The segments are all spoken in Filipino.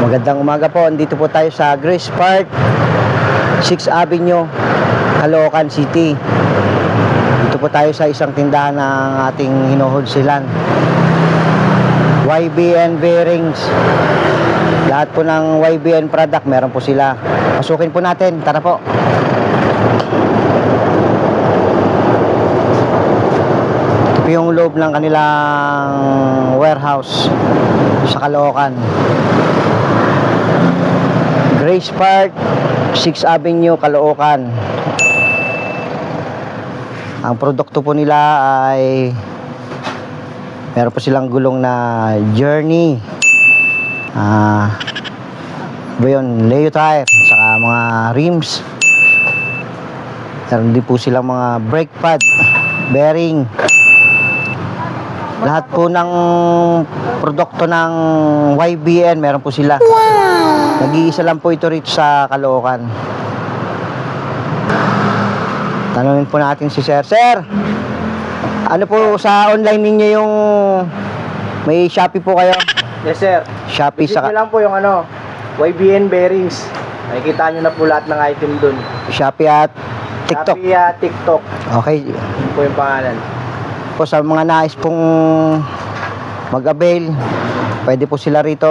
Magandang umaga po. Andito po tayo sa Grace Park, 6 Avenue, Caloocan City. Dito po tayo sa isang tindahan ng ating hinuhulsilan. YBN Bearings. Lahat po ng YBN product, meron po sila. Pasukin po natin. Tara po. Ito po yung loob ng kanilang warehouse sa Caloocan. Grace Park, 6 Avenue, Caloocan. Ang produkto po nila ay meron po silang gulong na Journey. Ah, ba yun, Leo tire, saka mga rims. Meron din po silang mga brake pad, bearing. Lahat po ng produkto ng YBN, meron po sila. Nag-iisa lang po ito rito sa Caloocan. Tanungin po natin si Sir. Sir, ano po sa online ninyo yung may Shopee po kayo? Yes, sir. Shopee Visit nyo sa lang po yung ano, YBN bearings. Nakikita nyo na po lahat ng item dun. Shopee at TikTok. Shopee, ah, TikTok Okay. yun po yung pangalan. Po sa mga nais pong mag-avail, pwede po sila rito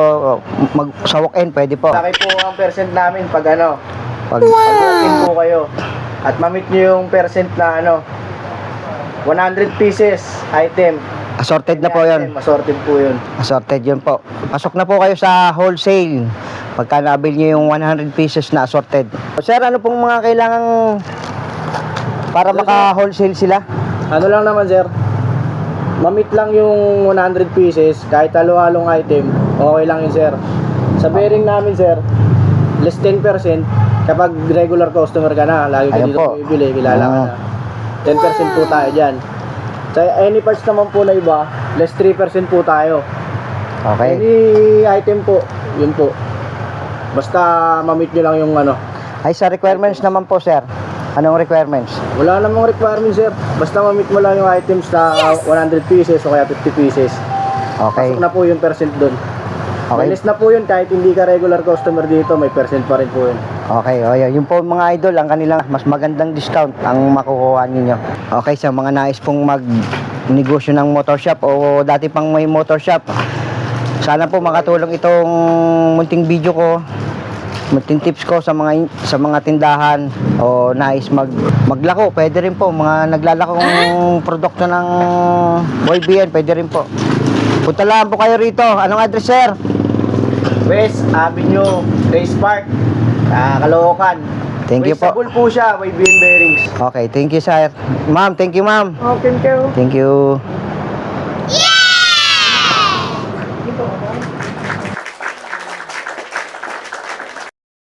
mag sa walk-in, pwede po. Laki po ang percent namin pag ano, Pag, pag walk-in po kayo. At mamit nyo yung percent na ano, 100 pieces item. assorted na po 'yon. Item, Assorted po yun. Assorted yun po. Pasok na po kayo sa wholesale. Pagka nabil nyo yung 100 pieces na assorted. Sir, ano pong mga kailangan para maka-wholesale sila? Ano lang naman, sir? Mamit lang yung 100 pieces, kahit halo-halong item, okay lang yun, sir. Sa bearing namin, sir, less 10% kapag regular customer ka na, lagi ka Ayan dito po. bumibili, kilala ka Ah. na. 10% po tayo dyan. Sa any parts naman po na iba, less 3% po tayo. Okay. Any item po, yun po. Basta mamit nyo lang yung ano. Ay, sa requirements naman po, sir. Anong requirements? Wala namang requirement, sir. Basta mamit mo lang yung items na 100 pieces o kaya 50 pieces. Okay. Pasok na po yung percent doon. Okay. May list na po yun kahit hindi ka regular customer dito, may percent pa rin po yun. Okay, o yun. Yung po mga idol, ang kanilang mas magandang discount ang makukuha ninyo. Okay, sa mga nais pong mag negosyo ng motor shop o dati pang may motor shop, sana po makatulong itong munting video ko, munting tips ko sa mga sa mga tindahan o nais mag maglako, pwede rin po mga naglalakong produkto ng YBN, pwede rin po. Punta lang po kayo rito. Anong address, sir? West Avenue, Race Park, ah, Caloocan. Thank you po. Wastable po siya, YBN bearings. Okay, thank you, sir. Ma'am, thank you, ma'am. Okay, thank you. Thank you.